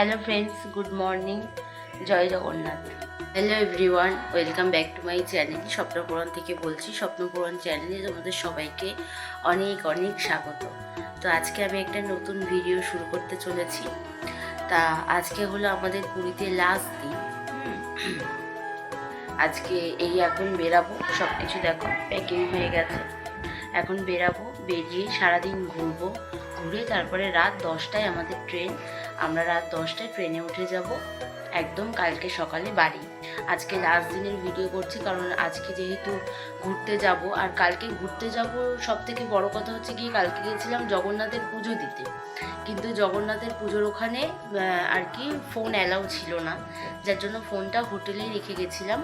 Hello friends good morning Joy Jagannath hello everyone welcome back to my channel Swapnapuran থেকে বলছি স্বপ্নপুরাণ চ্যানেলে তোমাদের সবাইকে অনেক অনেক স্বাগত। তো আজকে আমি একটা নতুন ভিডিও শুরু করতে চলেছি। তা আজকে হলো আমাদের পুরীতে লাস্ট দিন। আজকে এই এখন বেরাবো সব কিছু দেখো প্যাকিং হয়ে গেছে। এখন বেরাবো, বেরিয়ে সারাদিন ঘুরবো। ঘুরে তারপরে রাত দশটায় আমাদের ট্রেন, আমরা রাত দশটায় ট্রেনে উঠে যাব, একদম কালকে সকালে বাড়ি। আজকে লাস্ট দিনের ভিডিও করছি কারণ আজকে যেহেতু ঘুরতে যাব, আর কালকে ঘুরতে যাব সব থেকে বড় কথা হচ্ছে কি কালকে গেছিলাম জগন্নাথের পুজো দিতে। কিন্তু জগন্নাথের পুজোর ওখানে আর কি ফোন অ্যালাউ ছিল না। যার জন্য ফোনটা হোটেলেই রেখে গেছিলাম,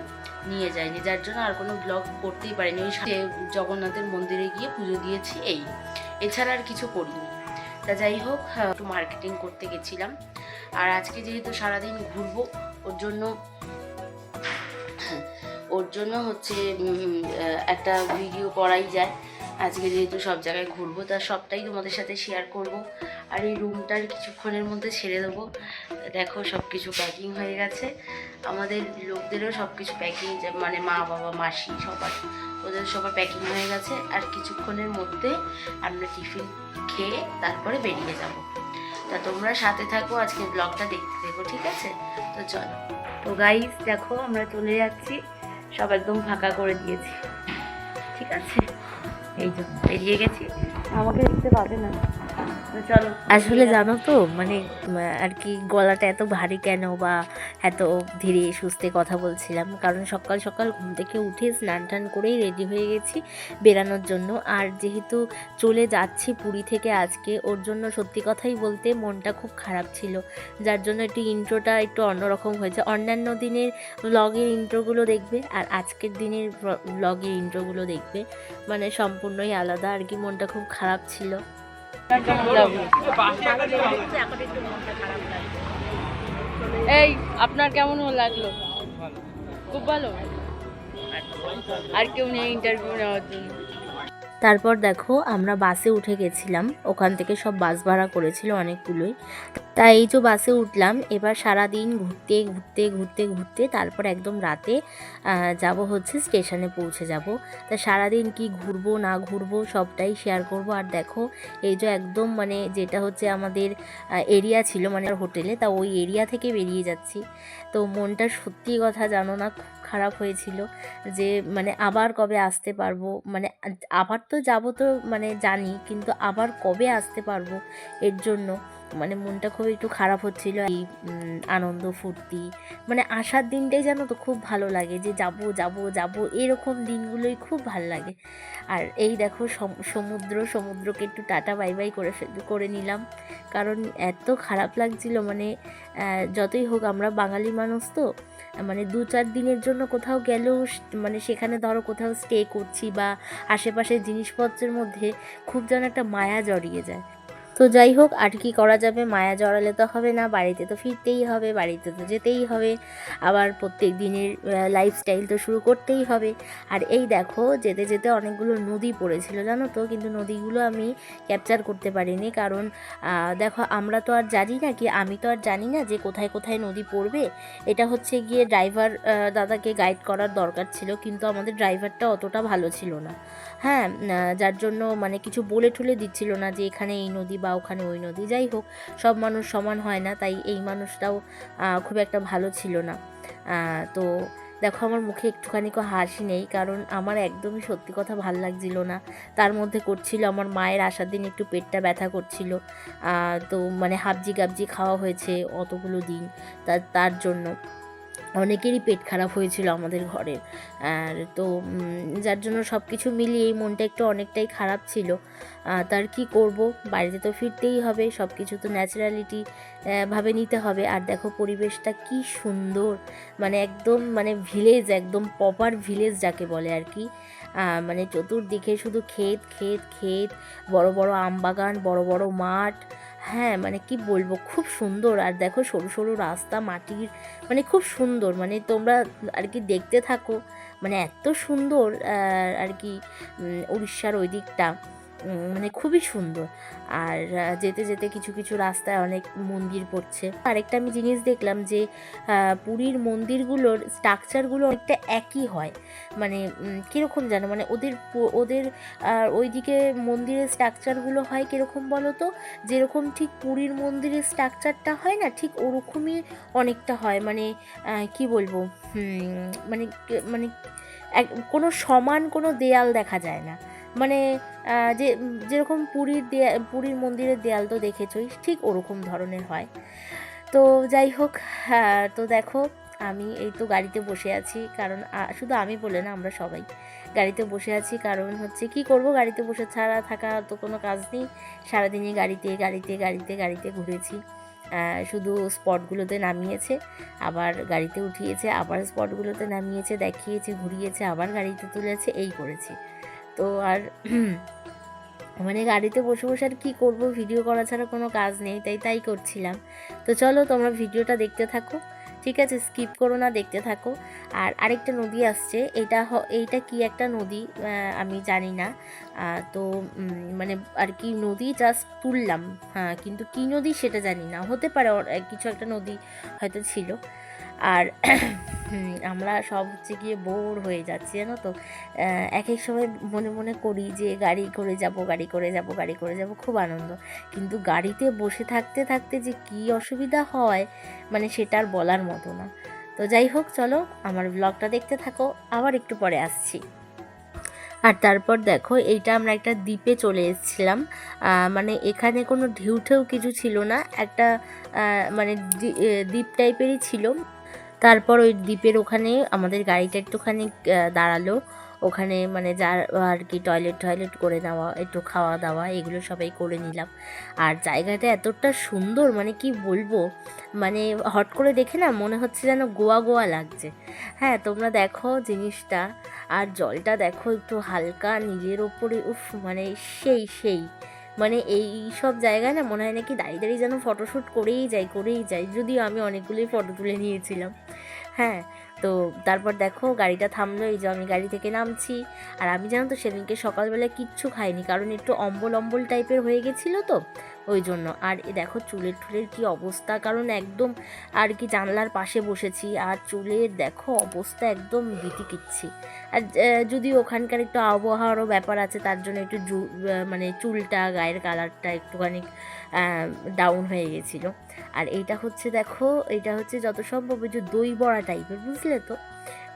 নিয়ে যায়নি যার জন্য আর কোনো ব্লগ করতেই পারিনি। ওই জগন্নাথের মন্দিরে গিয়ে পুজো দিয়েছি এই। এছাড়া আর কিছু করিনি। তা যাই হোক আহ, একটু মার্কেটিং করতে গেছিলাম। আর আজকে যেহেতু সারাদিন ঘুরবো ওর জন্য ওর জন্য হচ্ছে একটা ভিডিও করাই যায়। আজকে যেহেতু সব জায়গায় ঘুরবো তা সবটাই তোমাদের সাথে শেয়ার করব। আর এই রুমটার কিছুক্ষণের মধ্যে ছেড়ে দেবো। দেখো সব কিছু প্যাকিং হয়ে গেছে। আমাদের লোকদেরও সব কিছু প্যাকিং মানে মা, বাবা, মাসি সবার, ওদের সবার প্যাকিং হয়ে গেছে। আর কিছুক্ষণের মধ্যে আমরা টিফিন খেয়ে তারপরে বেরিয়ে যাব। তা তোমরা সাথে থাকো, আজকে ব্লগটা দেখতে দেখো ঠিক আছে? তো চলো। তো গাইস দেখো আমরা চলে যাচ্ছি। সব একদম ফাঁকা করে দিয়েছি। ঠিক আছে? এই তো বেরিয়ে গেছি। আমাকে দেখতে পাবে না। আসলে জানো তো মানে আর কি গলাটা এত ভারী কেন বা এত ধীরে সুস্থে কথা বলছিলাম? কারণ সকাল সকাল ঘুম থেকে উঠে স্নান টান করেই রেডি হয়ে গেছি বেরানোর জন্য। আর যেহেতু চলে যাচ্ছি পুরী থেকে আজকে, ওর জন্য সত্যি কথাই বলতে মনটা খুব খারাপ ছিল। যার জন্য একটু ইন্ট্রোটা একটু অন্যরকম হয়েছে। অন্যান্য দিনের ব্লগের ইন্ট্রোগুলো দেখবে আর আজকের দিনের ব্লগের ইন্ট্রোগুলো দেখবে। মানে সম্পূর্ণই আলাদা। আর কি মনটা খুব খারাপ ছিল। এই আপনার কেমন লাগল? খুব ভালো? আর কেউ নেই ইন্টারভিউ নেওয়ার জন্য। তারপর দেখো আমরা বাসে উঠে গেছিলাম। ওখান থেকে সব বাস ভাড়া করেছিল অনেকগুলোই। তাই এই যে বাসে উঠলাম, এবার সারা দিন ঘুরতে ঘুরতে ঘুরতে ঘুরতে তারপর একদম রাতে যাব হচ্ছে স্টেশনে পৌঁছে যাব। তা সারাদিন কি ঘুরবো, না ঘুরবো সবটাই শেয়ার করব। আর দেখো এই যে একদম মানে যেটা হচ্ছে আমাদের এরিয়া ছিল মানে হোটেলে, তা ওই এরিয়া থেকে বেরিয়ে যাচ্ছি। তো মনটা সত্যি কথা জানো না খারাপ হয়েছিল যে মানে আবার কবে আসতে পারব? মানে আবার তো যাব তো মানে জানি, কিন্তু আবার কবে আসতে পারব এর জন্য? মানে মনটা খুব একটু খারাপ হচ্ছিল এই আনন্দ, ফুর্তি। মানে আসার দিনটাই জানো তো খুব ভালো লাগে যে যাব যাব যাব, এরকম দিনগুলোই খুব ভালো লাগে। আর এই দেখো সম- সমুদ্র, সমুদ্রকে একটু টাটা বাই বাই করে করে নিলাম। কারণ এত খারাপ লাগছিল মানে যতই হোক আমরা বাঙালি মানুষ তো মানে দু চার দিনের জন্য কোথাও গেলেও মানে সেখানে ধরো কোথাও স্টে করছি বা আশেপাশের জিনিসপত্রের মধ্যে খুব যেন একটা মায়া জড়িয়ে যায়। তো যাই হোক, আর কি করা যাবে? মায়া জড়ালে তো হবে না, বাড়িতে তো ফিরতেই হবে, বাড়িতে তো যেতেই হবে। আবার প্রত্যেক দিনের লাইফস্টাইল তো শুরু করতেই হবে। আর এই দেখো, যেতে যেতে অনেকগুলো নদী পড়েছিল, জানো তো? কিন্তু নদীগুলো আমি ক্যাপচার করতে পারিনি। কারণ দেখো, আমরা তো আর জানি না কি, আমি তো আর জানি না যে কোথায় কোথায় নদী পড়বে। এটা হচ্ছে গিয়ে ড্রাইভার দাদাকে গাইড করার দরকার ছিল, কিন্তু আমাদের ড্রাইভারটা অতটা ভালো ছিল না। হ্যাঁ যার জন্য মানে কিছু বলে ঠুলে দিচ্ছিল না যে এখানে এই নদী বা ওখানে ওই নদী, যাই হোক, সব মানুষ সমান হয় না, তাই এই মানুষটাও খুব একটা ভালো ছিল না। তো দেখো আমার মুখে একটুখানিও হাসি নেই, কারণ আমার একদমই সত্যি কথা ভালো লাগছিল না। তার মধ্যে করছিল আমার মায়ের আসার দিন একটু পেটটা ব্যথা করছিল। তো মানে হাবজি গাবজি খাওয়া হয়েছে অতগুলো দিন তার জন্য। অনেকেরই পেট খারাপ হয়েছিল আমাদের ঘরের। আর তো যার জন্য সব কিছু মিলিয়ে এই মনটা একটু অনেকটাই খারাপ ছিল। তার কি করব? বাড়িতে তো ফিরতেই হবে সব কিছু তো ন্যাচারালিটি ভাবে নিতে হবে। আর দেখো পরিবেশটা কি সুন্দর মানে একদম মানে ভিলেজ একদম প্রপার ভিলেজ যাকে বলে আর কি। মানে চতুর্দিকে শুধু ক্ষেত ক্ষেত ক্ষেত, বড় বড় আম বাগান বড় বড় মাঠ হ্যাঁ মানে কি বলব, খুব সুন্দর। আর দেখো সরু সরু রাস্তা, মাটির মানে খুব সুন্দর। মানে তোমরা আর কি দেখতে থাকো। মানে এত সুন্দর আর কি উড়িষ্যার ওই দিকটা মানে খুবই সুন্দর। আর যেতে যেতে কিছু কিছু রাস্তায় অনেক মন্দির পড়ছে। আরেকটা আমি জিনিস দেখলাম যে পুরীর মন্দিরগুলোর স্ট্রাকচারগুলো অনেকটা একই হয়। মানে কীরকম জানো? মানে ওদের ওদের ওইদিকে মন্দিরের স্ট্রাকচারগুলো হয় কীরকম বলো তো যেরকম ঠিক পুরীর মন্দিরের স্ট্রাকচারটা হয় না, ঠিক ওরকমই অনেকটা হয়। মানে কি বলব? মানে মানে এক, কোনো সমান কোনো দেয়াল দেখা যায় না। মানে যে যেরকম পুরীর দেয়া পুরীর মন্দিরের দেয়াল তো দেখেছই ঠিক ওরকম ধরনের হয়। তো যাই হোক হ্যাঁ, তো দেখো আমি এই তো গাড়িতে বসে আছি কারণ শুধু আমি বলে না আমরা সবাই গাড়িতে বসে আছি কারণ হচ্ছে কি করব গাড়িতে বসে ছাড়া থাকা তো কোনো কাজ নেই। সারাদিনই গাড়িতে গাড়িতে গাড়িতে গাড়িতে ঘুরেছি। শুধু স্পটগুলোতে নামিয়েছে আবার গাড়িতে উঠিয়েছে আবার স্পটগুলোতে নামিয়েছে দেখিয়েছে ঘুরিয়েছে আবার গাড়িতে তুলেছে এই করেছি। তো আর মানে গাড়িতে বসে বসে আর কী করব? ভিডিও করা ছাড়া কোনো কাজ নেই, তাই তাই করছিলাম। তো চলো তোমরা ভিডিওটা দেখতে থাকো। ঠিক আছে স্কিপ করো না, দেখতে থাকো। আর আরেকটা নদী আসছে, এটা এইটা কি একটা নদী? আমি জানি না। তো মানে আর কি নদী জাস্ট তুললাম। হ্যাঁ কিন্তু কি নদী সেটা জানি না। হতে পারে কিছু একটা নদী হয়তো ছিল। আর আমরা সব হচ্ছে গিয়ে বোর হয়ে যাচ্ছি, জানো তো? এক এক সময় মনে মনে করি যে গাড়ি করে যাব, গাড়ি করে যাব, গাড়ি করে যাব, খুব আনন্দ। কিন্তু গাড়িতে বসে থাকতে থাকতে যে কি অসুবিধা হয় মানে সেটা আর বলার মতো না। তো যাই হোক, চলো আমার ব্লগটা দেখতে থাকো, আবার একটু পরে আসছি। আর তারপর দেখো, এইটা আমরা একটা দ্বীপে চলে এসেছিলাম। মানে এখানে কোনো ঢেউ ঠেউ কিছু ছিল না, একটা মানে দ্বীপ টাইপেরই ছিল। তারপর ওই দ্বীপের ওখানে আমাদের গাড়িটা একটুখানি দাঁড়াল। ওখানে মানে যার, আর কি টয়লেট টয়লেট করে নেওয়া, একটু খাওয়া দাওয়া, এগুলো সবাই করে নিলাম। আর জায়গাটা এতটা সুন্দর মানে কি বলব? মানে হট করে দেখে না মনে হচ্ছে যেন গোয়া গোয়া লাগছে। হ্যাঁ তোমরা দেখো জিনিসটা। আর জলটা দেখো একটু হালকা, নিজের ওপরে, উফ মানে সেই সেই। মানে এই সব জায়গায় না মনে হয় নাকি দাঁড়িয়ে দাঁড়িয়ে যেন ফটোশ্যুট করেই যাই করেই যাই যদিও আমি অনেকগুলোই ফটো তুলে নিয়েছিলাম। হ্যাঁ তো তারপর দেখো গাড়িটা থামলো, এই যে আমি গাড়ি থেকে নামছি। আর আমি জানো তো সেদিনকে সকালবেলা কিচ্ছু খাইনি, কারণ একটু অম্বল অম্বল টাইপের হয়ে গেছিল তো। ওই জন্য। আর দেখো চুলের টুলের কি অবস্থা? কারণ একদম আর কি জানলার পাশে বসেছি আর চুলের দেখো অবস্থা একদম বিতিকিচ্ছি আর যদি ওখানকার একটু আবহাওয়ারও ব্যাপার আছে, তার জন্য একটু মানে চুলটা, গায়ের কালারটা একটুখানি ডাউন হয়ে গেছিল। আর এইটা হচ্ছে দেখো এটা হচ্ছে যত সম্ভব ওই যে দই বড়া টাইপের বুঝলে তো?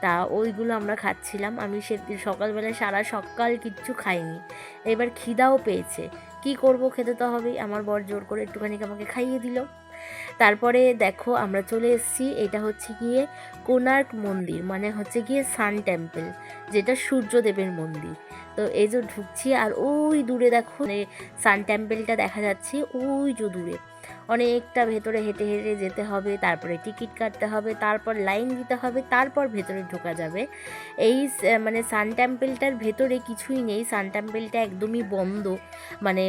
তা ওইগুলো আমরা খাচ্ছিলাম। আমি সে, সকালবেলায় সারা সকাল কিচ্ছু খাইনি। এবার খিদাও পেয়েছে। কি করব খেতে তো হবেই। আমার বর জোর করে একটুখানি আমাকে খাইয়ে দিল। তারপরে দেখো আমরা চলে এসেছি, এটা হচ্ছে গিয়ে কোনার্ক মন্দির মানে হচ্ছে গিয়ে সান টেম্পল, যেটা সূর্যদেবের মন্দির। তো এই যে ঢুকছি আর ওই দূরে দেখো মানে সান টেম্পলটা দেখা যাচ্ছে, ওই যে দূরে। অনেকটা ভেতরে হেঁটে হেঁটে যেতে হবে, তারপরে টিকিট কাটতে হবে, তারপর লাইন দিতে হবে, তারপর ভেতরে ঢোকা যাবে। এই মানে সান টেম্পলটার ভেতরে কিছুই নেই, সান টেম্পলটা একদমই বন্ধ মানে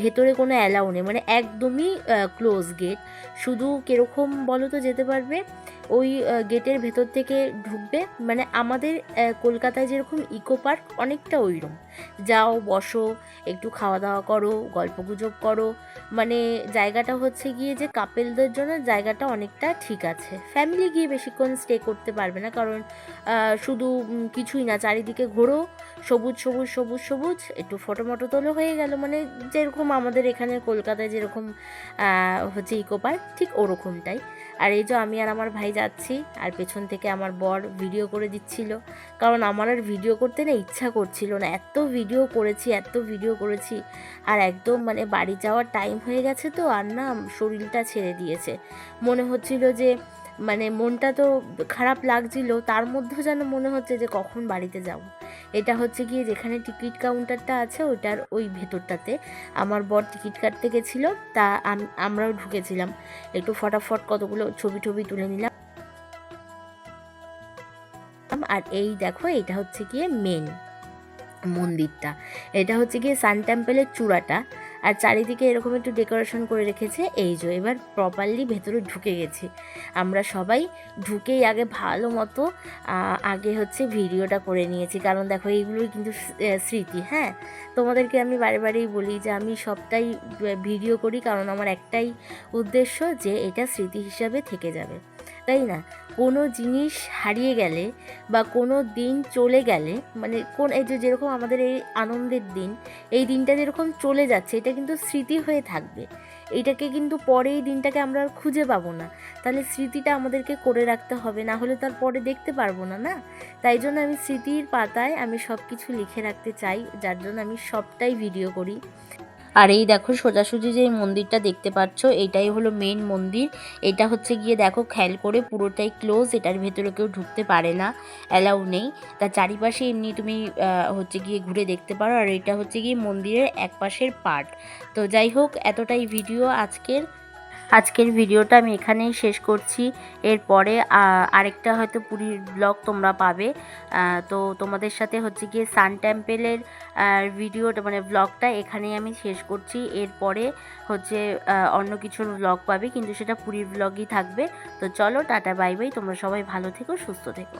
ভেতরে কোনো অ্যালাউ নেই মানে একদমই ক্লোজ গেট। শুধু কীরকম বলো তো যেতে পারবে? ওই গেটের ভেতর থেকে ঢুকবে। মানে আমাদের কলকাতায় যেরকম ইকো পার্ক অনেকটা ওইরকম যাও, বসো, একটু খাওয়া দাওয়া করো গল্প গুজব করো। মানে জায়গাটা হচ্ছে গিয়ে যে কাপেলদের জন্য জায়গাটা অনেকটা ঠিক আছে। ফ্যামিলি গিয়ে বেশিক্ষণ স্টে করতে পারবে না কারণ শুধু কিছুই না। চারিদিকে ঘোরো, সবুজ সবুজ সবুজ সবুজ, একটু ফটো মটো তোলো হয়ে গেল। মানে যেরকম আমাদের এখানে কলকাতায় যেরকম হচ্ছে ইকো পার্ক ঠিক ওরকমটাই। আর এই যে আমি আর আমার ভাই যাচ্ছি আর পেছন থেকে আমার বর ভিডিও করে দিচ্ছিল। কারণ আমার আর ভিডিও করতে না ইচ্ছা করছিল না। এত ভিডিও করেছি, এত ভিডিও করেছি। আর একদম মানে বাড়ি যাওয়ার টাইম হয়ে গেছে তো, আর না শরীরটা ছেড়ে দিয়েছে। মনে হচ্ছিল যে মানে মনটা তো খারাপ লাগছিল, তার মধ্যেও যেন মনে হচ্ছে যে কখন বাড়িতে যাব। এটা হচ্ছে গিয়ে যেখানে টিকিট কাউন্টারটা আছে, ওইটার ওই ভেতরটাতে আমার বর টিকিট কাটতে গেছিল। তা আমরাও ঢুকেছিলাম। একটু ফটাফট কতগুলো ছবি টবি তুলে নিলাম। আর এই দেখো, এটা হচ্ছে গিয়ে মেন মন্দিরটা। এটা হচ্ছে গিয়ে সান টেম্পলের চূড়াটা। আর চারিদিকে এরকম একটু ডেকোরেশন করে রেখেছে। এই যে, এবার প্রপারলি ভেতরে ঢুকে গেছি। আমরা সবাই ঢুকেই আগে ভালো মতো আগে হচ্ছে ভিডিওটা করে নিয়েছি। কারণ দেখো, এইগুলোই কিন্তু স্মৃতি হ্যাঁ? তোমাদেরকে আমি বারে বারেই বলি যে, আমি সবটাই ভিডিও করি। কারণ আমার একটাই উদ্দেশ্য যে, এটা স্মৃতি হিসাবে থেকে যাবে। তাই না? কোনো জিনিস হারিয়ে গেলে বা কোনো দিন চলে গেলে মানে কোন এই যে যেরকম আমাদের এই আনন্দের দিন, এই দিনটা যেরকম চলে যাচ্ছে, এটা কিন্তু স্মৃতি হয়ে থাকবে। এইটাকে কিন্তু পরে এই দিনটাকে আমরা আর খুঁজে পাবো না। তাহলে স্মৃতিটা আমাদেরকে করে রাখতে হবে, না হলে তার পরে দেখতে পারব না না? তাই জন্য আমি স্মৃতির পাতায় আমি সব কিছু লিখে রাখতে চাই, যার জন্য আমি সবটাই ভিডিও করি। আর এই দেখো সোজাসুজি যে মন্দিরটা দেখতে পাচ্ছ, এটাই হলো মেন মন্দির। এটা হচ্ছে গিয়ে দেখো খেয়াল করে পুরোটাই ক্লোজ এটার ভেতরে কেউ ঢুকতে পারে না অ্যালাউ নেই। তার চারিপাশে এমনি তুমি হচ্ছে গিয়ে ঘুরে দেখতে পারো। আর এটা হচ্ছে গিয়ে মন্দিরের একপাশের পার্ট তো যাই হোক, এতটাই ভিডিও আজকের। আজকের ভিডিওটা আমি এখানেই শেষ করছি। এরপরে আরেকটা হয়তো পুরীর ব্লগ তোমরা পাবে। তো তোমাদের সাথে হচ্ছে গিয়ে সান টেম্পেলের ভিডিওটা মানে ব্লগটা এখানেই আমি শেষ করছি। এরপরে হচ্ছে অন্য কিছুর ব্লগ পাবে, কিন্তু সেটা পুরীর ব্লগই থাকবে। তো চলো, টাটা, বাই বাই। তোমরা সবাই ভালো থেকো, সুস্থ থেকো।